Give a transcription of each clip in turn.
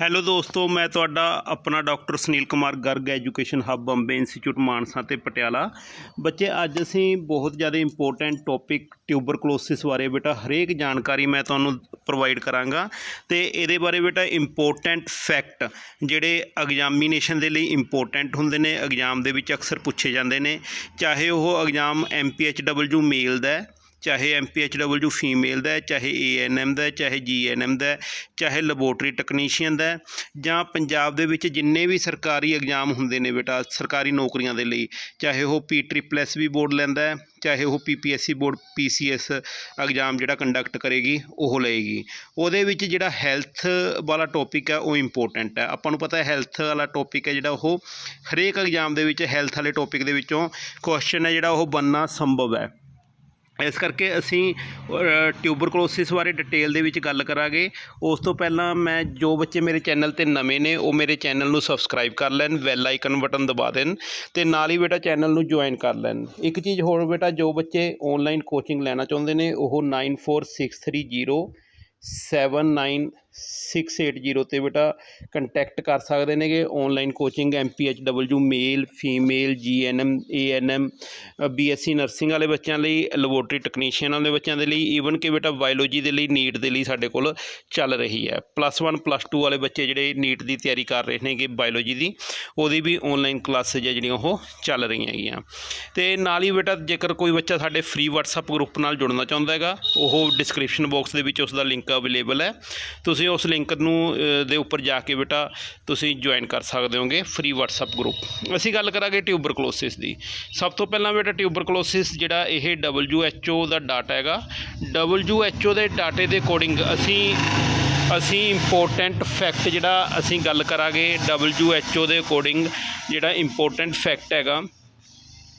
Hello ਦੋਸਤੋ, ਮੈਂ ਤੁਹਾਡਾ ਆਪਣਾ doctor Sunil Kumar Garg education hub Bombay institute Mansa ਤੇ ਪਟਿਆਲਾ। ਬੱਚੇ, ਅੱਜ ਅਸੀਂ ਬਹੁਤ ਜ਼ਿਆਦਾ ਇੰਪੋਰਟੈਂਟ ਟੌਪਿਕ ਟਿਊਬਰਕਲੋਸਿਸ ਬਾਰੇ ਬੇਟਾ, ਹਰੇਕ ਜਾਣਕਾਰੀ ਮੈਂ ਤੁਹਾਨੂੰ ਪ੍ਰੋਵਾਈਡ ਕਰਾਂਗਾ। ਤੇ ਇਹਦੇ ਬਾਰੇ ਬੇਟਾ ਇੰਪੋਰਟੈਂਟ ਫੈਕਟ ਜਿਹੜੇ ਐਗਜ਼ਾਮੀਨੇਸ਼ਨ ਦੇ ਲਈ ਇੰਪੋਰਟੈਂਟ ਹੁੰਦੇ ਨੇ ਐਗਜ਼ਾਮ ਦੇ ਵਿੱਚ ਅਕਸਰ ਪੁੱਛੇ ਜਾਂਦੇ ਨੇ। ਚਾਹੇ ਉਹ ਐਗਜ਼ਾਮ ਐਮਪੀਐਚਡਬਲਯੂ ਮੇਲ ਦਾ ਹੈ ਚਾਹੇ ਐਮਪੀਐਚਡਬਲਯੂ ਫੀਮੇਲ ਦਾ ਹੈ, ਚਾਹੇ ਏਐਨਐਮ ਦਾ ਹੈ, ਚਾਹੇ ਜੀਐਨਐਮ ਦਾ ਹੈ, ਚਾਹੇ ਲੈਬੋਰਟਰੀ ਟੈਕਨੀਸ਼ੀਅਨ ਦਾ ਹੈ, ਜਾਂ ਪੰਜਾਬ ਦੇ ਵਿੱਚ ਜਿੰਨੇ ਵੀ ਸਰਕਾਰੀ ਐਗਜ਼ਾਮ ਹੁੰਦੇ ਨੇ ਬੇਟਾ, ਸਰਕਾਰੀ ਨੌਕਰੀਆਂ ਦੇ ਲਈ, ਚਾਹੇ ਉਹ P triple S B board ਲੈਂਦਾ ਹੈ, ਚਾਹੇ ਉਹ ਪੀਪੀਐਸਸੀ ਬੋਰਡ ਪੀਸੀਐਸ ਐਗਜ਼ਾਮ ਜਿਹੜਾ ਕੰਡਕਟ ਕਰੇਗੀ, ਉਹ ਲਏਗੀ। ਉਹਦੇ ਵਿੱਚ ਜਿਹੜਾ ਹੈਲਥ ਵਾਲਾ ਟੌਪਿਕ ਹੈ, ਉਹ ਇੰਪੋਰਟੈਂਟ ਹੈ। ਆਪਾਂ ਨੂੰ ਪਤਾ ਹੈ ਹੈਲਥ ਵਾਲਾ ਟੌਪਿਕ ਹੈ ਜਿਹੜਾ ਉਹ, ਹਰੇਕ ਐਗਜ਼ਾਮ ਦੇ ਵਿੱਚ ਹੈਲਥ ਵਾਲੇ ਟੌਪਿਕ ਦੇ ਵਿੱਚੋਂ ਕੁਐਸਚਨ ਹੈ ਜਿਹੜਾ ਉਹ ਬਣਨਾ ਸੰਭਵ ਹੈ। ਇਸ ਕਰਕੇ ਅਸੀਂ ਟਿਊਬਰਕਲੋਸਿਸ ਬਾਰੇ ਡਿਟੇਲ ਦੇ ਵਿੱਚ ਗੱਲ ਕਰਾਂਗੇ। ਉਸ ਤੋਂ ਪਹਿਲਾਂ ਮੈਂ ਜੋ ਬੱਚੇ ਮੇਰੇ ਚੈਨਲ ਤੇ ਨਵੇਂ ਨੇ, ਉਹ ਮੇਰੇ ਚੈਨਲ ਨੂੰ ਸਬਸਕ੍ਰਾਈਬ ਕਰ ਲੈਣ ਬੈਲ ਆਈਕਨ ਬਟਨ ਦਬਾ ਦੇਣ ਤੇ ਨਾਲ ਹੀ ਬੇਟਾ ਚੈਨਲ ਨੂੰ ਜੁਆਇਨ ਕਰ ਲੈਣ। ਇੱਕ ਚੀਜ਼ ਹੋਰ ਬੇਟਾ, ਜੋ ਬੱਚੇ ਆਨਲਾਈਨ ਕੋਚਿੰਗ ਲੈਣਾ ਚਾਹੁੰਦੇ ਨੇ, ਉਹ 94630 79680 ਤੇ ਬੇਟਾ ਕੰਟੈਕਟ ਕਰ ਸਕਦੇ ਨੇਗੇ। Online coaching MPHW male female GNM ANM BSc nursing ਵਾਲੇ ਬੱਚਿਆਂ ਲਈ ਲੈਬੋਰਟਰੀ ਟੈਕਨੀਸ਼ੀਅਨ ਵਾਲੇ ਬੱਚਿਆਂ ਦੇ ਲਈ ਈਵਨ ਕਿ ਬੇਟਾ ਬਾਇਓਲੋਜੀ ਦੇ ਲਈ ਨੀਟ ਦੇ ਲਈ ਸਾਡੇ ਕੋਲ ਚੱਲ ਰਹੀ ਹੈ। ਪਲੱਸ 1 ਪਲੱਸ 2 ਵਾਲੇ ਬੱਚੇ ਜਿਹੜੇ ਨੀਟ ਦੀ ਤਿਆਰੀ ਕਰ ਰਹੇ ਨੇਗੇ ਬਾਇਓਲੋਜੀ ਦੀ, ਉਹਦੀ ਵੀ ਆਨਲਾਈਨ ਕਲਾਸਿਸ ਹੈ ਜਿਹੜੀਆਂ ਉਹ ਚੱਲ ਰਹੀਆਂ ਹੈਗੀਆਂ। ਤੇ ਨਾਲ ਹੀ ਬੇਟਾ ਜੇਕਰ ਕੋਈ ਬੱਚਾ ਸਾਡੇ ਫ੍ਰੀ WhatsApp ਗਰੁੱਪ ਨਾਲ ਜੁੜਨਾ ਚਾਹੁੰਦਾ ਹੈਗਾ, ਉਹ ਡਿਸਕ੍ਰਿਪਸ਼ਨ ਬਾਕਸ ਦੇ ਵਿੱਚ ਉਸ ਦਾ ਲਿੰਕ ਅਵੇਲੇਬਲ ਹੈ। ਤੁਸੀਂ ਤੁਸੀਂ ਉਸ ਲਿੰਕ ਨੂੰ ਦੇ ਉੱਪਰ ਜਾ ਕੇ ਬੇਟਾ ਤੁਸੀਂ ਜੁਆਇਨ ਕਰ ਸਕਦੇ ਹੋਗੇ ਫ੍ਰੀ WhatsApp ਗਰੁੱਪ ਅਸੀਂ ਗੱਲ ਕਰਾਂਗੇ ਟਿਊਬਰਕਲੋਸਿਸ ਦੀ। ਸਭ ਤੋਂ ਪਹਿਲਾਂ ਬੇਟਾ ਟਿਊਬਰਕਲੋਸਿਸ ਜਿਹੜਾ ਇਹ WHO ਦਾ ਡਾਟਾ ਹੈਗਾ। WHO ਦੇ ਡਾਟੇ ਦੇ ਅਕੋਰਡਿੰਗ ਅਸੀਂ ਅਸੀਂ ਇੰਪੋਰਟੈਂਟ ਫੈਕਟ ਜਿਹੜਾ ਅਸੀਂ ਗੱਲ ਕਰਾਂਗੇ WHO ਦੇ ਅਕੋਰਡਿੰਗ ਜਿਹੜਾ ਇੰਪੋਰਟੈਂਟ ਫੈਕਟ ਹੈਗਾ।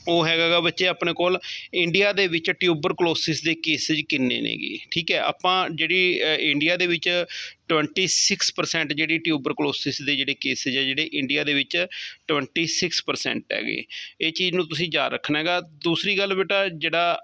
ਉਹ ਹੈਗਾ ਬੱਚੇ ਆਪਣੇ ਕੋਲ ਇੰਡੀਆ ਦੇ ਵਿੱਚ ਟਿਊਬਰਕਲੋਸਿਸ ਦੇ ਕੇਸਿਸ ਕਿੰਨੇ ਨੇਗੇ? ਠੀਕ ਹੈ, ਆਪਾਂ ਜਿਹੜੀ ਇੰਡੀਆ ਦੇ ਵਿੱਚ 26% ਜਿਹੜੀ ਟਿਊਬਰਕਲੋਸਿਸ ਦੇ ਜਿਹੜੇ ਕੇਸਿਸ ਹੈ ਜਿਹੜੇ ਇੰਡੀਆ ਦੇ ਵਿੱਚ 26% ਹੈਗੇ। ਇਹ ਚੀਜ਼ ਨੂੰ ਤੁਸੀਂ ਯਾਦ ਰੱਖਣਾ ਹੈਗਾ। ਦੂਸਰੀ ਗੱਲ ਬੇਟਾ, ਜਿਹੜਾ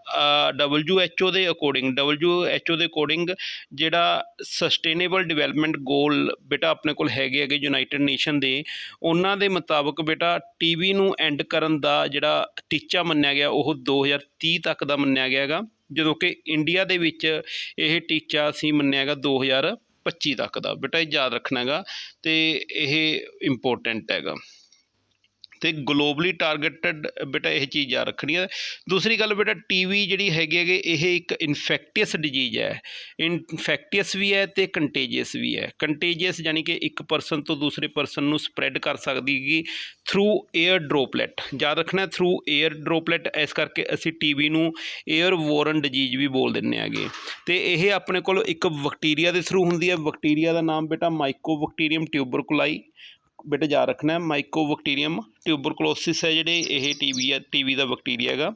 WHO ਦੇ ਅਕੋਰਡਿੰਗ WHO ਦੇ ਅਕੋਰਡਿੰਗ ਜਿਹੜਾ ਸਸਟੇਨੇਬਲ ਡਿਵੈਲਪਮੈਂਟ ਗੋਲ ਬੇਟਾ ਆਪਣੇ ਕੋਲ ਹੈਗੇ ਹੈਗੇ ਯੂਨਾਈਟਿਡ ਨੇਸ਼ਨ ਦੇ, ਉਹਨਾਂ ਦੇ ਮੁਤਾਬਕ ਬੇਟਾ ਟੀਬੀ ਨੂੰ ਐਂਡ ਕਰਨ ਦਾ ਜਿਹੜਾ ਟੀਚਾ ਮੰਨਿਆ ਗਿਆ, ਉਹ 2030 ਤੱਕ ਦਾ ਮੰਨਿਆ ਗਿਆ ਹੈਗਾ। ਜਦੋਂ ਕਿ ਇੰਡੀਆ ਦੇ ਵਿੱਚ ਇਹ ਟੀਚਾ ਸੀ ਮੰਨਿਆ ਗਿਆ 2000 25 ਤੱਕ ਦਾ। ਬੇਟਾ ਇਹ ਯਾਦ ਰੱਖਣਾ ਹੈਗਾ ਅਤੇ ਇਹ ਇੰਪੋਰਟੈਂਟ ਹੈਗਾ। ਤੇ ਗਲੋਬਲੀ ਟਾਰਗੇਟਡ ਬੇਟਾ ਇਹ ਚੀਜ਼ ਯਾਦ ਰੱਖਣੀ ਹੈ। ਦੂਸਰੀ ਗੱਲ ਬੇਟਾ ਟੀਵੀ ਜਿਹੜੀ ਹੈਗੀ ਹੈਗੇ, ਇਹ ਇੱਕ ਇਨਫੈਕਟੀਅਸ ਡਿਜੀਜ਼ ਹੈ। ਇਨਫੈਕਟੀਅਸ ਵੀ ਹੈ ਤੇ ਕੰਟੇਜੀਅਸ ਵੀ ਹੈ। ਕੰਟੇਜੀਅਸ ਯਾਨੀ ਕਿ ਇੱਕ ਪਰਸਨ ਤੋਂ ਦੂਸਰੇ ਪਰਸਨ ਨੂੰ ਸਪਰੈਡ ਕਰ ਸਕਦੀ ਹੈਗੀ ਥਰੂ 에ਅਰ ਡ੍ਰੋਪਲੇਟ ਯਾਦ ਰੱਖਣਾ ਥਰੂ 에ਅਰ ਡ੍ਰੋਪਲੇਟ ਇਸ ਕਰਕੇ ਅਸੀਂ ਟੀਵੀ ਨੂੰ 에ਅਰ ਵੋਰਨ ਡਿਜੀਜ਼ ਵੀ ਬੋਲ ਦਿੰਨੇ ਆਗੇ ਤੇ ਇਹ ਆਪਣੇ ਕੋਲ ਇੱਕ ਬੈਕਟੀਰੀਆ ਦੇ ਥਰੂ ਹੁੰਦੀ ਹੈ। ਬੈਕਟੀਰੀਆ ਦਾ ਨਾਮ ਬੇਟਾ ਮਾਈਕੋਬੈਕਟੀਰੀਅਮ ਟਿਊਬਰਕੁਲਾਈ ਬੇਟਾ ਯਾਦ ਰੱਖਣਾ ਹੈ ਮਾਈਕੋਬੈਕਟੀਰੀਅਮ ਟਿਊਬਰਕਲੋਸਿਸ ਹੈ ਜਿਹੜੇ, ਇਹ ਟੀਵੀ ਹੈ ਟੀਵੀ ਦਾ ਬੈਕਟੀਰੀਆ ਹੈਗਾ।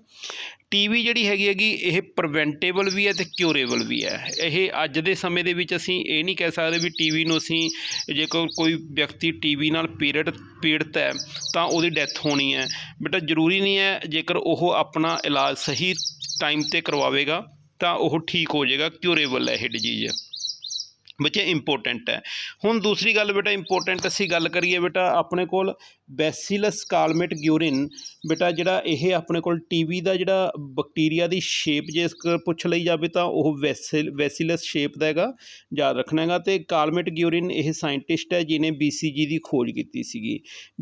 ਟੀਵੀ ਜਿਹੜੀ ਹੈਗੀ ਹੈਗੀ, ਇਹ ਪ੍ਰੀਵੈਂਟੇਬਲ ਵੀ ਹੈ ਤੇ ਕਿਉਰੇਬਲ ਵੀ ਹੈ। ਇਹ ਅੱਜ ਦੇ ਸਮੇਂ ਦੇ ਵਿੱਚ ਅਸੀਂ ਇਹ ਨਹੀਂ ਕਹਿ ਸਕਦੇ ਵੀ ਟੀਵੀ ਨੂੰ ਅਸੀਂ ਜੇਕਰ ਕੋਈ ਵਿਅਕਤੀ ਟੀਵੀ ਨਾਲ ਪੀੜਤ ਪੀੜਤ ਹੈ, ਤਾਂ ਉਹਦੀ ਡੈਥ ਹੋਣੀ ਹੈ। ਬੇਟਾ ਜ਼ਰੂਰੀ ਨਹੀਂ ਹੈ ਜੇਕਰ ਉਹ ਆਪਣਾ ਇਲਾਜ ਸਹੀ ਟਾਈਮ ਤੇ ਕਰਵਾਵੇਗਾ, ਤਾਂ ਉਹ ਠੀਕ ਹੋ ਜਾਏਗਾ ਕਿਉਰੇਬਲ ਹੈ ਇਹ ਡਿਜੀਜ਼ ਬੱਚੇ ਇੰਪੋਰਟੈਂਟ ਹੈ। ਹੁਣ ਦੂਸਰੀ ਗੱਲ ਬੇਟਾ ਇੰਪੋਰਟੈਂਟ ਅਸੀਂ ਗੱਲ ਕਰੀਏ ਬੇਟਾ ਆਪਣੇ ਕੋਲ ਬੈਸੀਲਸ ਕਾਲਮੇਟ ਗਿਊਰਿਨ ਬੇਟਾ, ਜਿਹੜਾ ਇਹ ਆਪਣੇ ਕੋਲ ਟੀਵੀ ਦਾ ਜਿਹੜਾ ਬੈਕਟੀਰੀਆ ਦੀ ਸ਼ੇਪ ਜੇ ਪੁੱਛ ਲਈ ਜਾਵੇ ਤਾਂ ਉਹ ਵੈਸਿਲ, ਵੈਸੀਲਸ ਸ਼ੇਪ ਦਾ ਹੈਗਾ, ਯਾਦ ਰੱਖਣਾ ਹੈਗਾ ਤੇ ਕਾਲਮੇਟ ਗਿਊਰਿਨ ਇਹ ਸਾਇੰਟਿਸਟ ਹੈ ਜਿਹਨੇ BCG ਦੀ ਖੋਜ ਕੀਤੀ ਸੀਗੀ।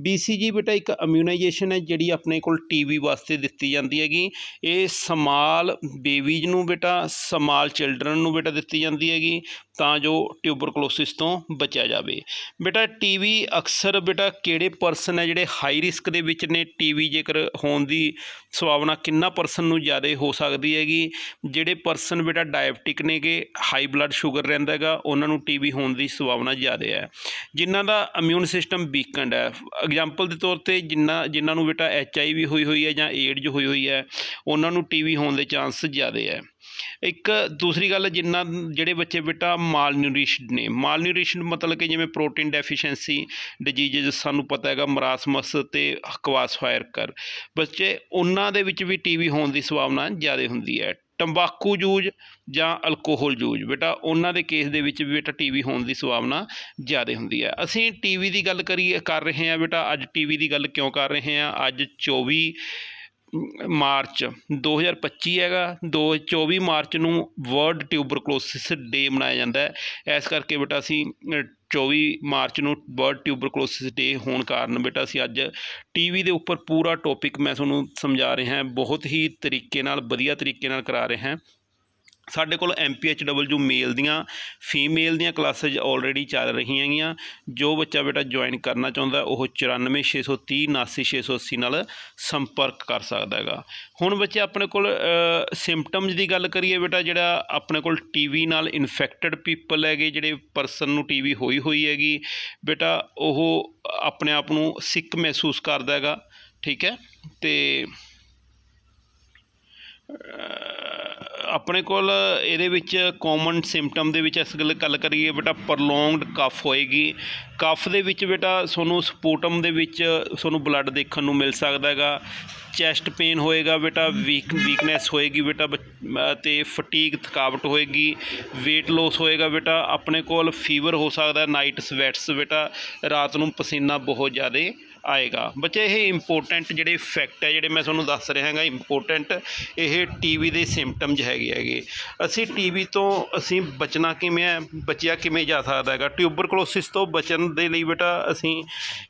BCG ਬੇਟਾ ਇੱਕ ਇਮਿਊਨਾਈਜੇਸ਼ਨ ਹੈ ਜਿਹੜੀ ਆਪਣੇ ਕੋਲ ਟੀਵੀ ਵਾਸਤੇ ਦਿੱਤੀ ਜਾਂਦੀ ਹੈਗੀ। ਇਹ ਸਮਾਲ ਬੇਬੀਜ਼ ਨੂੰ ਬੇਟਾ, ਸਮਾਲ ਚਿਲਡਰਨ ਨੂੰ ਬੇਟਾ ਦਿੱਤੀ ਜਾਂਦੀ ਹੈਗੀ, ਤਾਂ ਜੋ ਟਿਊਬਰਕਲੋਸਿਸ ਤੋਂ ਬਚਿਆ ਜਾਵੇ। ਬੇਟਾ, ਟੀਵੀ ਅਕਸਰ ਬੇਟਾ ਕਿਹੜੇ ਪਰਸਨ ਹੈ ਜਿਹੜੇ ਹਾਈ ਰਿਸਕ ਦੇ ਵਿੱਚ ਨੇ? ਟੀਵੀ ਜੇਕਰ ਹੋਣ ਦੀ ਸੰਭਾਵਨਾ ਕਿੰਨਾ ਪਰਸਨ ਨੂੰ ਜ਼ਿਆਦਾ ਹੋ ਸਕਦੀ ਹੈਗੀ? ਜਿਹੜੇ ਪਰਸਨ ਬੇਟਾ ਡਾਇਬਟਿਕ ਨੇਗੇ ਹਾਈ ਬਲੱਡ ਸ਼ੂਗਰ ਰਹਿੰਦਾ ਹੈਗਾ, ਉਹਨਾਂ ਨੂੰ ਟੀਵੀ ਹੋਣ ਦੀ ਸੰਭਾਵਨਾ ਜ਼ਿਆਦਾ ਹੈ। ਜਿਨ੍ਹਾਂ ਦਾ ਇਮਿਊਨ ਸਿਸਟਮ ਵੀਕਨਡ ਹੈ। ਐਗਜ਼ਾਮਪਲ ਦੇ ਤੌਰ ਤੇ ਜਿਨ੍ਹਾਂ ਜਿਨ੍ਹਾਂ ਨੂੰ ਬੇਟਾ ਐਚ ਆਈ ਵੀ ਹੋਈ ਹੋਈ ਹੈ ਜਾਂ ਏਡਜ਼ ਹੋਈ ਹੋਈ ਹੈ, ਉਹਨਾਂ ਨੂੰ ਟੀਵੀ ਹੋਣ ਦੇ ਚਾਂਸ ਜ਼ਿਆਦਾ ਹੈ। ਇੱਕ ਦੂਸਰੀ ਗੱਲ ਜਿੰਨਾ ਜਿਹੜੇ ਬੱਚੇ ਬੇਟਾ ਮਾਲ ਨਿਊਟ੍ਰੀਸ਼ਨ ਨੇ। ਮਾਲ ਨਿਊਟ੍ਰੀਸ਼ਨ ਮਤਲਬ ਕਿ ਜਿਵੇਂ ਪ੍ਰੋਟੀਨ ਡੈਫੀਸ਼ੈਂਸੀ ਡਿਜੀਜ਼ਸ ਸਾਨੂੰ ਪਤਾ ਹੈਗਾ ਮਰਾਸਮਸ ਤੇ ਹਕਵਾਸ ਫਾਇਰ ਕਰ। ਬੱਚੇ ਉਹਨਾਂ ਦੇ ਵਿੱਚ ਵੀ ਟੀਵੀ ਹੋਣ ਦੀ ਸੰਭਾਵਨਾ ਜ਼ਿਆਦਾ ਹੁੰਦੀ ਹੈ। ਤੰਬਾਕੂ ਯੂਜ ਜਾਂ ਅਲਕੋਹਲ ਯੂਜ, ਬੇਟਾ ਉਹਨਾਂ ਦੇ ਕੇਸ ਦੇ ਵਿੱਚ ਵੀ ਬੇਟਾ ਟੀਵੀ ਹੋਣ ਦੀ ਸੰਭਾਵਨਾ ਜ਼ਿਆਦਾ ਹੁੰਦੀ ਹੈ। ਅਸੀਂ ਟੀਵੀ ਦੀ ਗੱਲ ਕਰੀਏ, ਕਰ ਰਹੇ ਹਾਂ ਬੇਟਾ, ਅੱਜ ਟੀਵੀ ਦੀ ਗੱਲ ਕਿਉਂ ਕਰ ਰਹੇ ਹਾਂ? ਅੱਜ 24 ਮਾਰਚ 2025 ਹੈਗਾ ਦੋ 24 ਮਾਰਚ ਨੂੰ ਵਰਲਡ ਟਿਊਬਰਕਲੋਸਿਸ ਡੇ ਮਨਾਇਆ ਜਾਂਦਾ ਹੈ। ਇਸ ਕਰਕੇ ਬੇਟਾ ਅਸੀਂ ਅ, 24 ਮਾਰਚ ਨੂੰ ਵਰਲਡ ਟਿਊਬਰਕਲੋਸਿਸ ਡੇ ਹੋਣ ਕਾਰਨ ਬੇਟਾ ਅਸੀਂ ਅੱਜ ਟੀਵੀ ਦੇ ਉੱਪਰ ਪੂਰਾ ਟੌਪਿਕ ਮੈਂ ਤੁਹਾਨੂੰ ਸਮਝਾ ਰਿਹਾ ਹਾਂ ਬਹੁਤ ਹੀ ਤਰੀਕੇ ਨਾਲ ਵਧੀਆ ਤਰੀਕੇ ਨਾਲ ਕਰਾ ਰਿਹਾ। ਹਾਂ ਸਾਡੇ ਕੋਲ ਐਮਪੀਐਚਡਬਲਯੂ ਮੇਲ ਦੀਆਂ ਫੀਮੇਲ ਦੀਆਂ ਕਲਾਸਿਸ ਆਲਰੇਡੀ ਚੱਲ ਰਹੀਆਂ ਹੈਗੀਆਂ ਜੋ ਬੱਚਾ ਬੇਟਾ ਜੁਆਇਨ ਕਰਨਾ ਚਾਹੁੰਦਾ, ਉਹ 94630 79680 ਨਾਲ ਸੰਪਰਕ ਕਰ ਸਕਦਾ ਹੈਗਾ। ਹੁਣ ਬੱਚੇ ਆਪਣੇ ਕੋਲ ਸਿੰਪਟਮਸ ਦੀ ਗੱਲ ਕਰੀਏ ਬੇਟਾ, ਜਿਹੜਾ ਆਪਣੇ ਕੋਲ ਟੀਵੀ ਨਾਲ ਇਨਫੈਕਟਡ ਪੀਪਲ ਹੈਗੇ, ਜਿਹੜੇ ਪਰਸਨ ਨੂੰ ਟੀਵੀ ਹੋਈ ਹੋਈ ਹੈਗੀ, ਬੇਟਾ, ਉਹ ਆਪਣੇ ਆਪ ਨੂੰ ਸਿੱਕ ਮਹਿਸੂਸ ਕਰਦਾ ਹੈਗਾ, ਠੀਕ ਹੈ? ਤੇ ਆਪਣੇ ਕੋਲ ਇਹਦੇ ਵਿੱਚ ਕਾਮਨ ਸਿੰਪਟਮ ਦੇ ਵਿੱਚ ਇਸ ਗੱਲ ਗੱਲ ਕਰੀਏ ਬੇਟਾ ਪ੍ਰੋਲੋਂਗਡ ਕਫ ਹੋਏਗੀ। ਕਫ ਦੇ ਵਿੱਚ ਬੇਟਾ ਤੁਹਾਨੂੰ ਸਪੋਟਮ ਦੇ ਵਿੱਚ ਤੁਹਾਨੂੰ ਬਲੱਡ ਦੇਖਣ ਨੂੰ ਮਿਲ ਸਕਦਾ ਹੈਗਾ। ਚੈਸਟ ਪੇਨ ਹੋਏਗਾ ਬੇਟਾ ਵੀਕ ਵੀਕਨੈਸ ਹੋਏਗੀ ਬੇਟਾ ਬੱਚ- ਅ, ਤੇ ਫਟੀਗ ਥਕਾਵਟ ਹੋਏਗੀ। weight loss ਹੋਏਗਾ ਬੇਟਾ ਆਪਣੇ ਕੋਲ ਫੀਵਰ ਹੋ ਸਕਦਾ ਨਾਈਟ ਸਵੈਟਸ ਬੇਟਾ। ਰਾਤ ਨੂੰ ਪਸੀਨਾ ਬਹੁਤ ਜ਼ਿਆਦਾ ਆਏਗਾ। ਬੱਚੇ, ਇਹ ਇੰਪੋਰਟੈਂਟ ਜਿਹੜੇ ਫੈਕਟ ਹੈ, ਜਿਹੜੇ ਮੈਂ ਤੁਹਾਨੂੰ ਦੱਸ ਰਿਹਾ ਹਾਂਗਾ ਇੰਪੋਰਟੈਂਟ ਇਹ ਟੀਵੀ ਦੇ ਸਿੰਪਟਮਸ ਹੈਗੇ ਹੈਗੇ। ਅਸੀਂ ਟੀਵੀ ਤੋਂ ਅਸੀਂ ਬਚਣਾ ਕਿਵੇਂ ਹੈ, ਬਚਿਆ ਕਿਵੇਂ ਜਾ ਸਕਦਾ ਹੈਗਾ? ਟਿਊਬਰਕਲੋਸਿਸ ਤੋਂ ਬਚਣ ਦੇ ਲਈ ਬੇਟਾ ਅਸੀਂ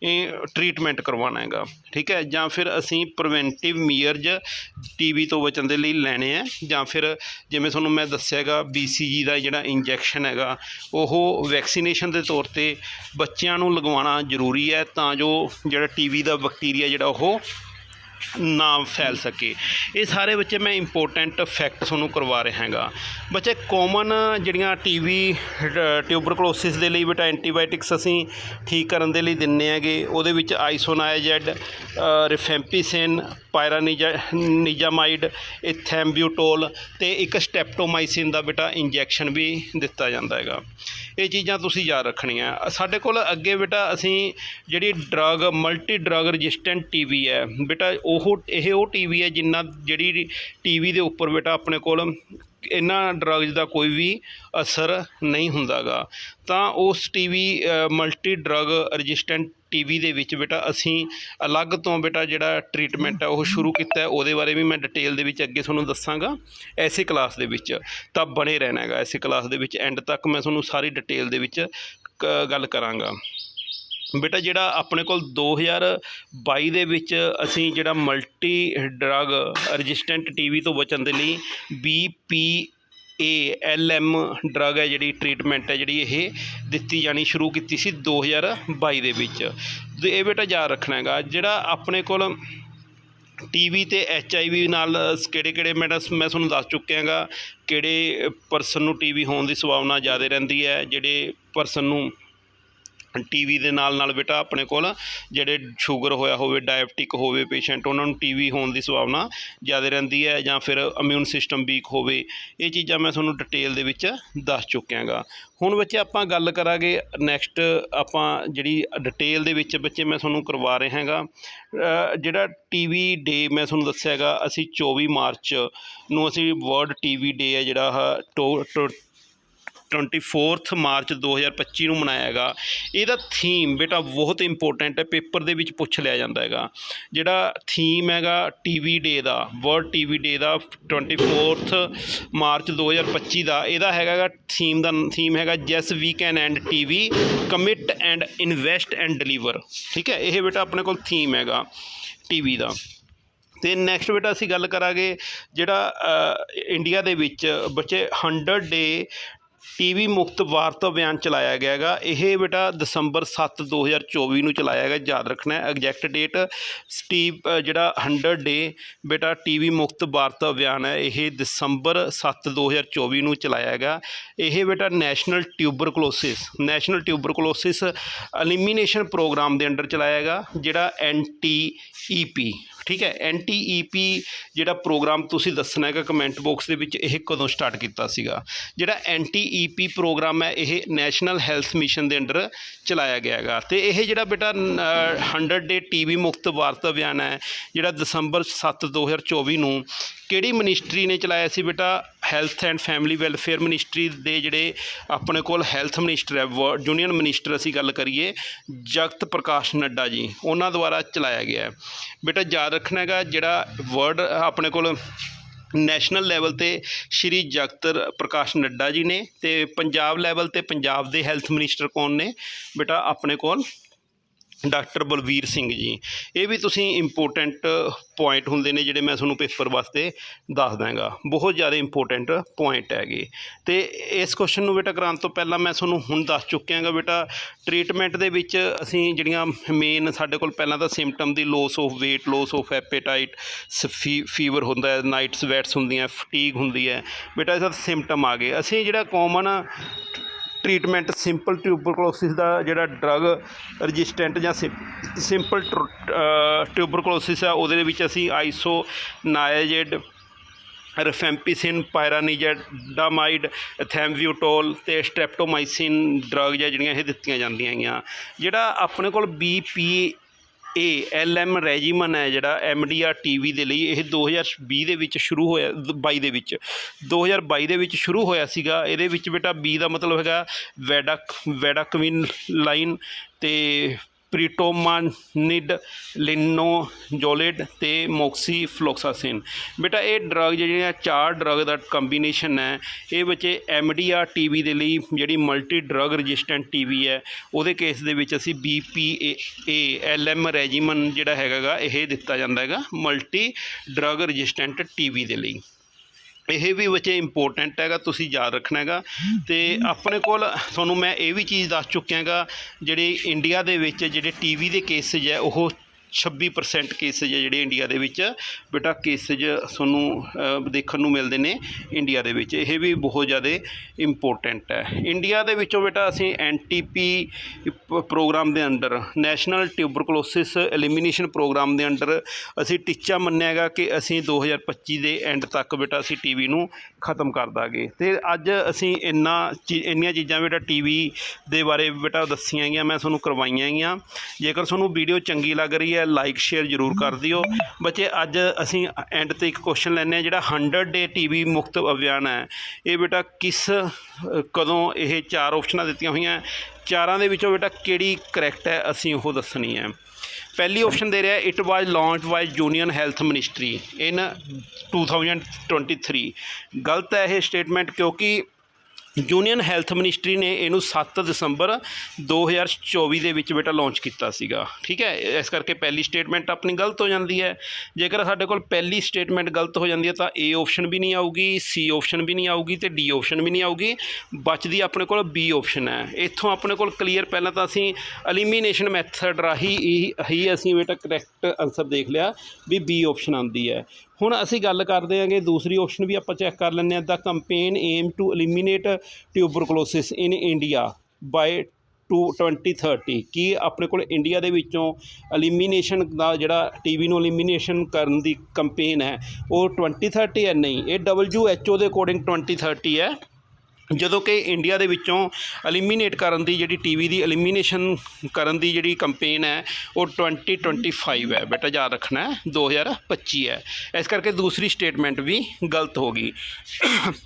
ਇਹ ਟ੍ਰੀਟਮੈਂਟ ਕਰਵਾਉਣਾ ਹੈਗਾ, ਠੀਕ ਹੈ? ਜਾਂ ਫਿਰ ਅਸੀਂ ਪ੍ਰੀਵੈਂਟਿਵ ਮੀਅਰਜ ਟੀਵੀ ਤੋਂ ਬਚਣ ਦੇ ਲਈ ਲੈਣੇ ਆ ਜਾਂ ਫਿਰ ਜਿਵੇਂ ਤੁਹਾਨੂੰ ਮੈਂ ਦੱਸਿਆਗਾ BCG ਦਾ ਜਿਹੜਾ ਇੰਜੈਕਸ਼ਨ ਹੈਗਾ, ਉਹ ਵੈਕਸੀਨੇਸ਼ਨ ਦੇ ਤੌਰ ਤੇ ਬੱਚਿਆਂ ਨੂੰ ਲਗਵਾਉਣਾ ਜ਼ਰੂਰੀ ਹੈ, ਤਾਂ ਜੋ ਜਿਹੜਾ ਟੀਵੀ ਦਾ ਬੈਕਟੀਰੀਆ ਜਿਹੜਾ ਉਹ ਨਾ ਫੈਲ ਸਕੇ। ਇਹ ਸਾਰੇ ਬੱਚੇ ਮੈਂ ਇੰਪੋਰਟੈਂਟ ਫੈਕਟ ਤੁਹਾਨੂੰ ਕਰਵਾ ਰਿਹਾ ਹਾਂਗਾ। ਬੱਚੇ ਕਾਮਨ ਜਿਹੜੀਆਂ ਟੀਵੀ ਟਿਊਬਰਕਲੋਸਿਸ ਦੇ ਲਈ ਬੇਟਾ ਐਂਟੀਬਾਇਓਟਿਕਸ ਅਸੀਂ ਠੀਕ ਕਰਨ ਦੇ ਲਈ ਦਿੰਨੇ ਹੈਗੇ। ਉਹਦੇ ਵਿੱਚ ਆਈਸੋਨਾਇਜ਼ੈਡ ਰਿਫੈਂਪੀਸਿਨ ਪਾਇਰਾਨੀਜਾਮਾਈਡ ਇਥੈਂਬਿਊਟੋਲ ਤੇ ਇੱਕ ਸਟੈਪਟੋਮਾਈਸਿਨ ਦਾ ਬੇਟਾ ਇੰਜੈਕਸ਼ਨ ਵੀ ਦਿੱਤਾ ਜਾਂਦਾ ਹੈਗਾ। ਇਹ ਚੀਜ਼ਾਂ ਤੁਸੀਂ ਯਾਦ ਰੱਖਣੀਆਂ। ਸਾਡੇ ਕੋਲ ਅੱਗੇ ਬੇਟਾ ਅਸੀਂ ਜਿਹੜੀ drug multi drug resistant TB ਹੈ, ਬੇਟਾ ਉਹ ਇਹ ਉਹ ਟੀਵੀ ਹੈ ਜਿੰਨਾ ਜਿਹੜੀ ਟੀਵੀ ਦੇ ਉੱਪਰ ਬੇਟਾ ਆਪਣੇ ਕੋਲ ਇਹਨਾਂ ਡਰੱਗਜ਼ ਦਾ ਕੋਈ ਵੀ ਅਸਰ ਨਹੀਂ ਹੁੰਦਾਗਾ। ਤਾਂ ਉਸ TB multi drug resistant TB ਦੇ ਵਿੱਚ ਬੇਟਾ ਅਸੀਂ ਅਲੱਗ ਤੋਂ ਬੇਟਾ ਜਿਹੜਾ ਟ੍ਰੀਟਮੈਂਟ ਹੈ ਉਹ ਸ਼ੁਰੂ ਕੀਤਾ ਹੈ। ਉਹਦੇ ਬਾਰੇ ਵੀ ਮੈਂ ਡਿਟੇਲ ਦੇ ਵਿੱਚ ਅੱਗੇ ਤੁਹਾਨੂੰ ਦੱਸਾਂਗਾ ਐਸੇ ਕਲਾਸ ਦੇ ਵਿੱਚ। ਤਾਂ ਬਣੇ ਰਹਿਣਾ ਹੈਗਾ ਐਸੇ ਕਲਾਸ ਦੇ ਵਿੱਚ। ਐਂਡ ਤੱਕ ਮੈਂ ਤੁਹਾਨੂੰ ਸਾਰੀ ਡਿਟੇਲ ਦੇ ਵਿੱਚ ਕ- ਗੱਲ ਕਰਾਂਗਾ। ਬੇਟਾ ਜਿਹੜਾ ਆਪਣੇ ਕੋਲ 2022 ਦੇ ਵਿੱਚ ਅਸੀਂ ਜਿਹੜਾ ਮਲਟੀ ਡਰਗ ਰੈਜ਼ਿਸਟੈਂਟ ਟੀਵੀ ਤੋਂ ਬਚਣ ਦੇ ਲਈ BP A L M drug ਹੈ ਜਿਹੜੀ ਟ੍ਰੀਟਮੈਂਟ ਹੈ ਜਿਹੜੀ ਇਹ ਦਿੱਤੀ ਜਾਣੀ ਸ਼ੁਰੂ ਕੀਤੀ ਸੀ 2022 ਦੇ ਵਿੱਚ। ਤੇ ਇਹ ਬੇਟਾ ਯਾਦ ਰੱਖਣਾ ਹੈਗਾ, ਜਿਹੜਾ ਆਪਣੇ ਕੋਲ ਟੀਵੀ ਤੇ ਐਚ ਆਈ ਵੀ ਨਾਲ ਕਿਹੜੇ ਕਿਹੜੇ ਮੈਂ ਮੈਂ ਤੁਹਾਨੂੰ ਦੱਸ ਚੁੱਕਿਆ ਹੈਗਾ, ਕਿਹੜੇ ਪਰਸਨ ਨੂੰ ਟੀਵੀ ਹੋਣ ਦੀ ਸੰਭਾਵਨਾ ਜ਼ਿਆਦਾ ਰਹਿੰਦੀ ਹੈ, ਜਿਹੜੇ ਪਰਸਨ ਨੂੰ ਟੀਵੀ ਦੇ ਨਾਲ ਨਾਲ ਬੇਟਾ ਆਪਣੇ ਕੋਲ ਜਿਹੜੇ ਸ਼ੂਗਰ ਹੋਇਆ ਹੋਵੇ ਡਾਇਬਟਿਕ ਹੋਵੇ ਪੇਸ਼ੈਂਟ ਉਹਨਾਂ ਨੂੰ ਟੀਵੀ ਹੋਣ ਦੀ ਸੰਭਾਵਨਾ ਜ਼ਿਆਦਾ ਰਹਿੰਦੀ ਹੈ ਜਾਂ ਫਿਰ ਇਮਿਊਨ ਸਿਸਟਮ ਵੀਕ ਹੋਵੇ। ਇਹ ਚੀਜ਼ਾਂ ਮੈਂ ਤੁਹਾਨੂੰ ਡਿਟੇਲ ਦੇ ਵਿੱਚ ਦੱਸ ਚੁੱਕਿਆ ਗਾ ਹੁਣ ਬੱਚੇ ਆਪਾਂ ਗੱਲ ਕਰਾਂਗੇ ਨੈਕਸਟ ਆਪਾਂ ਜਿਹੜੀ ਡਿਟੇਲ ਦੇ ਵਿੱਚ ਬੱਚੇ ਮੈਂ ਤੁਹਾਨੂੰ ਕਰਵਾ ਰਿਹਾ ਹਾਂਗਾ ਅ, ਜਿਹੜਾ ਟੀਵੀ ਡੇ ਮੈਂ ਤੁਹਾਨੂੰ ਦੱਸਿਆ ਹੈਗਾ ਅਸੀਂ 24 ਮਾਰਚ ਨੂੰ ਅਸੀਂ ਵਰਲਡ ਟੀਵੀ ਡੇ ਹੈ ਜਿਹੜਾ ਟੋ- ਟੋ- 24th ਮਾਰਚ 2025 ਨੂੰ ਮਨਾਇਆ ਹੈਗਾ। ਇਹਦਾ ਥੀਮ ਬੇਟਾ ਬਹੁਤ ਇੰਪੋਰਟੈਂਟ ਹੈ, ਪੇਪਰ ਦੇ ਵਿੱਚ ਪੁੱਛ ਲਿਆ ਜਾਂਦਾ ਹੈਗਾ। ਜਿਹੜਾ ਥੀਮ ਹੈਗਾ ਟੀਵੀ ਡੇ ਦਾ ਵਰਲਡ ਟੀਵੀ ਡੇ ਦਾ 24th ਮਾਰਚ 2025 ਦਾ, ਇਹਦਾ ਹੈਗਾ ਗਾ ਥੀਮ ਦਾ ਥੀਮ ਹੈਗਾ yes we can end TB commit and invest and deliver ਠੀਕ ਹੈ? ਇਹ ਬੇਟਾ ਆਪਣੇ ਕੋਲ ਥੀਮ ਹੈਗਾ ਟੀਵੀ ਦਾ। ਤੇ ਨੈਕਸਟ ਬੇਟਾ ਅਸੀਂ ਗੱਲ ਕਰਾਂਗੇ ਜਿਹੜਾ ਇੰਡੀਆ ਦੇ ਵਿੱਚ ਬੱਚੇ 100 ਡੇ ਟੀਵੀ ਮੁਕਤ ਵਾਰਤਾ ਅਭਿਆਨ ਚਲਾਇਆ ਗਿਆ ਹੈਗਾ ਇਹ ਬੇਟਾ ਦਸੰਬਰ 7 2024 ਨੂੰ ਚਲਾਇਆ ਗਿਆ। ਯਾਦ ਰੱਖਣਾ ਹੈ, ਐਗਜ਼ੈਕਟ ਡੇਟ ਸਟੀਵ ਜਿਹੜਾ 100 ਡੇ ਬੇਟਾ ਟੀਵੀ ਮੁਕਤ ਵਾਰਤਾ ਅਭਿਆਨ ਹੈ, ਇਹ ਦਸੰਬਰ 7 2024 ਨੂੰ ਚਲਾਇਆ ਗਿਆ। ਇਹ ਬੇਟਾ national tuberculosis national tuberculosis elimination programme ਦੇ ਅੰਡਰ ਚਲਾਇਆ ਗਿਆ, ਜਿਹੜਾ ਐਨ ਟੀ ਈ ਪੀ ਠੀਕ ਹੈ ਐਨ ਟੀ ਈ ਪੀ ਜਿਹੜਾ ਪ੍ਰੋਗਰਾਮ ਤੁਸੀਂ ਦੱਸਣਾ ਹੈਗਾ ਕਮੈਂਟ ਬਾਕਸ ਦੇ ਵਿੱਚ, ਇਹ ਕਦੋਂ ਸਟਾਰਟ ਕੀਤਾ ਸੀਗਾ? ਜਿਹੜਾ ਐਨ ਟੀ ਈ ਪੀ ਪ੍ਰੋਗਰਾਮ ਹੈ, ਇਹ ਨੈਸ਼ਨਲ ਹੈਲਥ ਮਿਸ਼ਨ ਦੇ ਅੰਡਰ ਚਲਾਇਆ ਗਿਆ ਹੈਗਾ। ਤੇ ਇਹ ਜਿਹੜਾ ਬੇਟਾ 100 ਡੇ ਟੀਵੀ ਮੁਕਤ ਵਾਰਤਾ ਅਭਿਆਨ ਹੈ, ਜਿਹੜਾ ਦਸੰਬਰ 7 2024 ਨੂੰ ਕਿਹੜੀ ਮਿਨਿਸਟਰੀ ਨੇ ਚਲਾਇਆ ਸੀ ਬੇਟਾ? Health and family welfare ministry ਦੇ ਜਿਹੜੇ ਆਪਣੇ ਕੋਲ ਹੈਲਥ ਮਿਨਿਸਟਰ ਹੈ ਯੂਨੀਅਨ ਮਿਨਿਸਟਰ ਅਸੀਂ ਗੱਲ ਕਰੀਏ, ਜਗਤ ਪ੍ਰਕਾਸ਼ ਨੱਡਾ ਜੀ, ਉਹਨਾਂ ਦੁਆਰਾ ਚਲਾਇਆ ਗਿਆ ਹੈ। ਬੇਟਾ, ਯਾਦ ਰੱਖਣਾ ਹੈਗਾ, ਜਿਹੜਾ ਵਰਡ ਆਪਣੇ ਕੋਲ ਨੈਸ਼ਨਲ ਲੈਵਲ ਤੇ ਸ਼੍ਰੀ ਜਗਤ ਪ੍ਰਕਾਸ਼ ਨੱਡਾ ਜੀ ਨੇ ਤੇ ਪੰਜਾਬ ਲੈਵਲ ਤੇ ਪੰਜਾਬ ਦੇ ਹੈਲਥ ਮਿਨਿਸਟਰ ਕੌਣ ਨੇ? ਬੇਟਾ, ਆਪਣੇ ਕੋਲ ਡਾਕਟਰ ਬਲਵੀਰ ਸਿੰਘ ਜੀ। ਇਹ ਵੀ ਤੁਸੀਂ ਇੰਪੋਰਟੈਂਟ ਪੁਆਇੰਟ ਹੁੰਦੇ ਨੇ ਜਿਹੜੇ ਮੈਂ ਤੁਹਾਨੂੰ ਪੇਪਰ ਵਾਸਤੇ ਦੱਸ ਦਾਂਗਾ ਬਹੁਤ ਜ਼ਿਆਦਾ ਇੰਪੋਰਟੈਂਟ ਪੁਆਇੰਟ ਹੈਗੇ। ਤੇ ਇਸ ਕੁਐਸਚਨ ਨੂੰ ਬੇਟਾ ਕਰਾਉਣ ਤੋਂ ਪਹਿਲਾਂ ਮੈਂ ਤੁਹਾਨੂੰ ਹੁਣ ਦੱਸ ਚੁੱਕਿਆਂਗਾ ਬੇਟਾ ਟ੍ਰੀਟਮੈਂਟ ਦੇ ਵਿੱਚ ਅਸੀਂ ਜਿਹੜੀਆਂ ਮੇਨ ਸਾਡੇ ਕੋਲ ਪਹਿਲਾਂ ਤਾਂ symptom the loss of weight loss of appetite fever ਹੁੰਦਾ ਹੈ ਨਾਈਟ ਸਵੈਟਸ ਹੁੰਦੀਆਂ ਫਟੀਗ ਹੁੰਦੀ ਹੈ। ਬੇਟਾ ਇਹ ਸਭ ਸਿੰਪਟਮ ਆ ਗਏ। ਅਸੀਂ ਜਿਹੜਾ ਕਾਮਨ ਟ੍ਰੀਟਮੈਂਟ ਸਿੰਪਲ ਟਿਊਬਰਕਲੋਸਿਸ ਦਾ ਜਿਹੜਾ ਡਰੱਗ ਰਜਿਸਟੈਂਟ ਜਾਂ ਸਿੰਪਲ ਟਿਊਬਰਕਲੋਸਿਸ ਆ, ਉਹਦੇ ਵਿੱਚ ਅਸੀਂ ਆਈਸੋ ਨਾਇਜਡ ਰਫੈਂਪੀਸਿਨ, ਪਾਇਰਾਨੀਜੈਡਾਮਾਈਡ ਥੈਮਵਿਊਟੋਲ ਤੇ ਸਟ੍ਰੈਪਟੋਮਾਈਸਿਨ ਡਰਗ ਜਾਂ ਜਿਹੜੀਆਂ ਇਹ ਦਿੱਤੀਆਂ ਜਾਂਦੀਆਂ ਹੈਗੀਆਂ। ਜਿਹੜਾ ਆਪਣੇ ਕੋਲ BP A L M regimen ਹੈ ਜਿਹੜਾ M D R T B ਦੇ ਲਈ ਇਹ 2020 ਦੇ ਵਿੱਚ ਸ਼ੁਰੂ ਹੋਇਆ, ਦ- 22 ਦੇ ਵਿੱਚ। 2022 ਦੇ ਵਿੱਚ ਸ਼ੁਰੂ ਹੋਇਆ ਸੀਗਾ। ਇਹਦੇ ਵਿੱਚ ਬੇਟਾ ਬੀ ਦਾ ਮਤਲਬ ਹੈਗਾ ਵੈਡਾਕ, ਵੈਡਾਕਵਿਨ ਲਾਈਨ ਤੇ ਪ੍ਰੀਟੋਮਾਨਿਡ ਲਿਨੋਜੋਲਿਡ ਤੇ ਮੋਕਸੀ ਫਲੋਕਸਾਸਿਨ ਬੇਟਾ, ਇਹ ਡਰੱਗ ਜਿਹੜੀਆਂ ਚਾਰ ਡਰੱਗ ਦਾ ਕੰਬੀਨੇਸ਼ਨ ਹੈ, ਇਹ ਬੱਚੇ ਐਮ ਡੀ ਆਰ ਟੀ ਦੇ ਲਈ ਜਿਹੜੀ ਮਲਟੀ ਡਰੱਗ ਰੈਜ਼ਿਸਟੈਂਟ ਟੀ ਹੈ, ਉਹਦੇ ਕੇਸ ਦੇ ਵਿੱਚ ਅਸੀਂ B P A L M regimen ਜਿਹੜਾ ਹੈਗਾ ਗਾ, ਇਹ ਦਿੱਤਾ ਜਾਂਦਾ ਹੈਗਾ ਮਲਟੀ ਡਰੱਗ ਰੈਜ਼ਿਸਟੈਂਟ ਟੀ ਦੇ ਲਈ। ਇਹ ਵੀ ਬੱਚੇ ਇੰਪੋਰਟੈਂਟ ਹੈਗਾ, ਤੁਸੀਂ ਯਾਦ ਰੱਖਣਾ ਹੈਗਾ। ਤੇ ਆਪਣੇ ਕੋਲ ਤੁਹਾਨੂੰ ਮੈਂ ਇਹ ਵੀ ਚੀਜ਼ ਦੱਸ ਚੁੱਕਿਆ ਗਾ ਜਿਹੜੇ ਇੰਡੀਆ ਦੇ ਵਿੱਚ ਜਿਹੜੇ ਟੀਵੀ ਦੇ ਕੇਸਿਸ ਹੈ, ਉਹ 26% ਕੇਸਿਸ ਜਿਹੜੇ ਇੰਡੀਆ ਦੇ ਵਿੱਚ, ਬੇਟਾ ਕੇਸਜ਼ ਤੁਹਾਨੂੰ ਦੇਖਣ ਨੂੰ ਮਿਲਦੇ ਨੇ ਇੰਡੀਆ ਦੇ ਵਿੱਚ। ਇਹ ਵੀ ਬਹੁਤ ਜ਼ਿਆਦਾ ਇੰਪੋਰਟੈਂਟ ਹੈ। ਇੰਡੀਆ ਦੇ ਵਿੱਚੋਂ ਬੇਟਾ ਅਸੀਂ ਐਨਟੀਪੀ ਪ੍ਰੋਗਰਾਮ ਦੇ under national tuberculosis elimination programme ਦੇ ਅੰਡਰ ਅਸੀਂ ਟੀਚਾ ਮੰਨਿਆ ਹੈਗਾ ਕਿ ਅਸੀਂ 2025 ਦੇ ਐਂਡ ਤੱਕ ਬੇਟਾ ਅਸੀਂ ਟੀਵੀ ਨੂੰ ਖਤਮ ਕਰ ਦਾਂਗੇ। ਤੇ ਅੱਜ ਅਸੀਂ ਇੰਨਾ ਚੀ- ਇੰਨੀਆਂ ਚੀਜ਼ਾਂ ਬੇਟਾ ਟੀਵੀ ਦੇ ਬਾਰੇ ਬੇਟਾ ਦੱਸੀਆਂ ਹੈਗੀਆਂ ਮੈਂ ਤੁਹਾਨੂੰ ਕਰਵਾਈਆਂ ਗਈਆਂ। ਜੇਕਰ ਤੁਹਾਨੂੰ ਵੀਡੀਓ ਚੰਗੀ ਲੱਗ ਰਹੀ ਹੈ ਲਾਈਕ ਸ਼ੇਅਰ ਜ਼ਰੂਰ ਕਰ ਦਿਓ। ਬੱਚੇ ਅੱਜ ਅਸੀਂ ਐਂਡ ਤੇ ਇੱਕ ਕੁਐਸਚਨ ਲੈਂਦੇ ਹਾਂ ਜਿਹੜਾ 100 ਡੇ ਟੀਵੀ ਮੁਕਤ ਅਭਿਆਨ ਹੈ। ਇਹ ਬੇਟਾ ਕਿਸ ਕਦੋਂ ਇਹ ਚਾਰ ਆਪਸ਼ਨਾਂ ਦਿੱਤੀਆਂ ਹੋਈਆਂ ਚਾਰਾਂ ਦੇ ਵਿੱਚੋਂ ਬੇਟਾ ਕਿਹੜੀ ਕਰੈਕਟ ਹੈ ਅਸੀਂ ਉਹ ਦੱਸਣੀ ਹੈ। ਪਹਿਲੀ ਆਪਸ਼ਨ ਦੇ ਰਿਹਾ it was launch by union health ministry in 2023 ਗਲਤ ਹੈ ਇਹ ਸਟੇਟਮੈਂਟ ਕਿਉਂਕਿ ਯੂਨੀਅਨ ਹੈਲਥ ਮਿਨਿਸਟਰੀ ਨੇ ਇਹਨੂੰ 7 ਦਸੰਬਰ 2024 ਦੇ ਵਿੱਚ ਬੇਟਾ ਲਾਂਚ ਕੀਤਾ ਸੀਗਾ। ਠੀਕ ਹੈ? ਇਸ ਕਰਕੇ ਪਹਿਲੀ ਸਟੇਟਮੈਂਟ ਆਪਣੀ ਗਲਤ ਹੋ ਜਾਂਦੀ ਹੈ। ਜੇਕਰ ਸਾਡੇ ਕੋਲ ਪਹਿਲੀ ਸਟੇਟਮੈਂਟ ਗਲਤ ਹੋ ਜਾਂਦੀ ਹੈ ਤਾਂ ਏ ਆਪਸ਼ਨ ਵੀ ਨਹੀਂ ਆਊਗੀ ਸੀ ਆਪਸ਼ਨ ਵੀ ਨਹੀਂ ਆਊਗੀ ਤੇ ਡੀ ਆਪਸ਼ਨ ਵੀ ਨਹੀਂ ਆਊਗੀ। ਬਚਦੀ ਆਪਣੇ ਕੋਲ ਬੀ ਆਪਸ਼ਨ ਹੈ। ਇੱਥੋਂ ਆਪਣੇ ਕੋਲ ਕਲੀਅਰ ਪਹਿਲਾਂ ਤਾਂ ਅਸੀਂ ਐਲੀਮੀਨੇਸ਼ਨ ਮੈਥਡ ਰਾਹੀਂ ਹੀ ਅਸੀਂ ਬੇਟਾ ਕਰੈਕਟ ਆਨਸਰ ਦੇਖ ਲਿਆ ਵੀ ਬੀ ਆਪਸ਼ਨ ਆਉਂਦੀ ਹੈ। ਹੁਣ ਅਸੀਂ ਗੱਲ ਕਰਦੇ ਹਾਂਗੇ, ਦੂਸਰੀ ਆਪਸ਼ਨ ਵੀ ਆਪਾਂ ਚੈੱਕ ਕਰ ਲੈਂਦੇ ਹਾਂ ਦਾ campaign aim to eliminate tuberculosis in India by to 2030 ਕੀ ਆਪਣੇ ਕੋਲ ਇੰਡੀਆ ਦੇ ਵਿੱਚੋਂ ਐਲੀਮੀਨੇਸ਼ਨ ਦਾ ਜਿਹੜਾ ਟੀਵੀ ਨੂੰ ਐਲੀਮੀਨੇਸ਼ਨ ਕਰਨ ਦੀ ਕੰਪੇਨ ਹੈ, ਉਹ 2030 ਹੈ? ਨਹੀਂ, ਇਹ WHO ਦੇ ਅਕੋਰਡਿੰਗ 2030 ਹੈ। ਜਦੋਂ ਕਿ ਇੰਡੀਆ ਦੇ ਵਿੱਚੋਂ ਐਲੀਮੀਨੇਟ ਕਰਨ ਦੀ ਜਿਹੜੀ ਟੀਵੀ ਦੀ ਐਲੀਮੀਨੇਸ਼ਨ ਕਰਨ ਦੀ ਜਿਹੜੀ ਕੰਪੇਨ ਹੈ, ਉਹ 2025 ਹੈ। ਬੇਟਾ, ਯਾਦ ਰੱਖਣਾ ਹੈ 2025 ਹੈ। ਇਸ ਕਰਕੇ ਦੂਸਰੀ ਸਟੇਟਮੈਂਟ ਵੀ ਗਲਤ ਹੋ ਗਈ।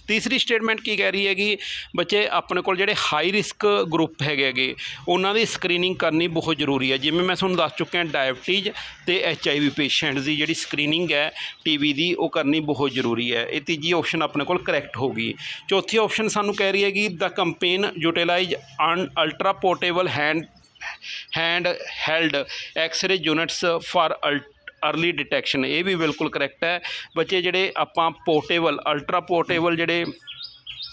ਤੀਸਰੀ ਸਟੇਟਮੈਂਟ ਕੀ ਕਹਿ ਰਹੀ ਹੈਗੀ? ਬੱਚੇ, ਆਪਣੇ ਕੋਲ ਜਿਹੜੇ ਹਾਈ ਰਿਸਕ ਗਰੁੱਪ ਹੈਗੇ ਹੈਗੇ, ਉਹਨਾਂ ਦੀ ਸਕਰੀਨਿੰਗ ਕਰਨੀ ਬਹੁਤ ਜ਼ਰੂਰੀ ਹੈ। ਜਿਵੇਂ ਮੈਂ ਤੁਹਾਨੂੰ ਦੱਸ ਚੁੱਕਿਆ ਡਾਇਬਟੀਜ਼ ਤੇ ਐਚ ਆਈ ਵੀ ਪੇਸ਼ੈਂਟ ਦੀ ਜਿਹੜੀ ਸਕਰੀਨਿੰਗ ਹੈ ਟੀਵੀ ਦੀ, ਉਹ ਕਰਨੀ ਬਹੁਤ ਜ਼ਰੂਰੀ ਹੈ। ਇਹ ਤੀਜੀ ਆਪਸ਼ਨ ਆਪਣੇ ਕੋਲ ਕਰੈਕਟ ਹੋ ਗਈ। ਚੌਥੀ ਆਪਸ਼ਨ ਸਾਨੂੰ ਕਹਿ ਰਹੀ ਹੈ ਦਾ campaign utilise an ultra portable hand hand held X-ray units for early detection ਇਹ ਵੀ ਬਿਲਕੁਲ ਕਰੈਕਟ ਹੈ। ਬੱਚੇ ਜਿਹੜੇ ਆਪਾਂ ਪੋਰਟੇਬਲ ਅਲਟਰਾ ਪੋਰਟੇਬਲ ਜਿਹੜੇ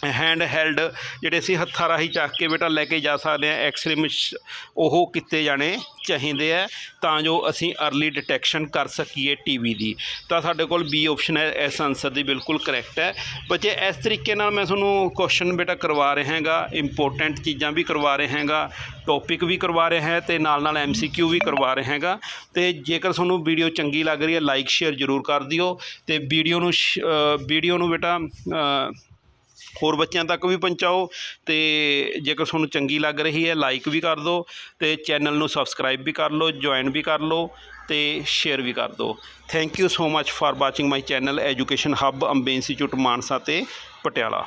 ਹੈਂਡ ਹੈਲਡ ਜਿਹੜੇ ਅਸੀਂ ਹੱਥਾਂ ਰਾਹੀਂ ਚੱਕ ਕੇ ਬੇਟਾ ਲੈ ਕੇ ਜਾ ਸਕਦੇ ਹਾਂ ਐਕਸਰੇ ਮਸ਼, ਉਹ ਕੀਤੇ ਜਾਣੇ ਚਾਹੀਦੇ ਆ ਤਾਂ ਜੋ ਅਸੀਂ ਅਰਲੀ ਡਿਟੈਕਸ਼ਨ ਕਰ ਸਕੀਏ ਟੀਵੀ ਦੀ। ਤਾਂ ਸਾਡੇ ਕੋਲ ਬੀ ਆਪਸ਼ਨ ਹੈ, ਇਸ ਆਨਸਰ ਦੀ ਬਿਲਕੁਲ ਕਰੈਕਟ ਹੈ। ਬੱਚੇ, ਇਸ ਤਰੀਕੇ ਨਾਲ ਮੈਂ ਤੁਹਾਨੂੰ ਕੁਐਸਚਨ ਬੇਟਾ ਕਰਵਾ ਰਿਹਾ ਹਾਂਗਾ ਇੰਪੋਰਟੈਂਟ ਚੀਜ਼ਾਂ ਵੀ ਕਰਵਾ ਰਿਹਾ ਹਾਂਗਾ ਟੌਪਿਕ ਵੀ ਕਰਵਾ ਰਿਹਾ ਹੈ ਤੇ ਨਾਲ ਨਾਲ ਐਮਸੀਕਿਊ ਵੀ ਕਰਵਾ ਰਿਹਾ ਹੈਗਾ। ਤੇ ਜੇਕਰ ਤੁਹਾਨੂੰ ਵੀਡੀਓ ਚੰਗੀ ਲੱਗ ਰਹੀ ਹੈ ਲਾਈਕ ਸ਼ੇਅਰ ਜ਼ਰੂਰ ਕਰ ਦਿਓ ਤੇ ਵੀਡੀਓ ਨੂੰ ਸ਼- ਵੀਡੀਓ ਨੂੰ ਬੇਟਾ ਹੋਰ ਬੱਚਿਆਂ ਤੱਕ ਵੀ ਪਹੁੰਚਾਓ ਅਤੇ ਜੇਕਰ ਤੁਹਾਨੂੰ ਚੰਗੀ ਲੱਗ ਰਹੀ ਹੈ ਲਾਈਕ ਵੀ ਕਰ ਦਿਓ ਅਤੇ ਚੈਨਲ ਨੂੰ ਸਬਸਕ੍ਰਾਈਬ ਵੀ ਕਰ ਲਓ ਜੁਆਇਨ ਵੀ ਕਰ ਲਓ ਅਤੇ ਸ਼ੇਅਰ ਵੀ ਕਰ ਦਿਓ। Thank you so much for watching my channel education hub Ambe institute Mansa ਅਤੇ ਪਟਿਆਲਾ।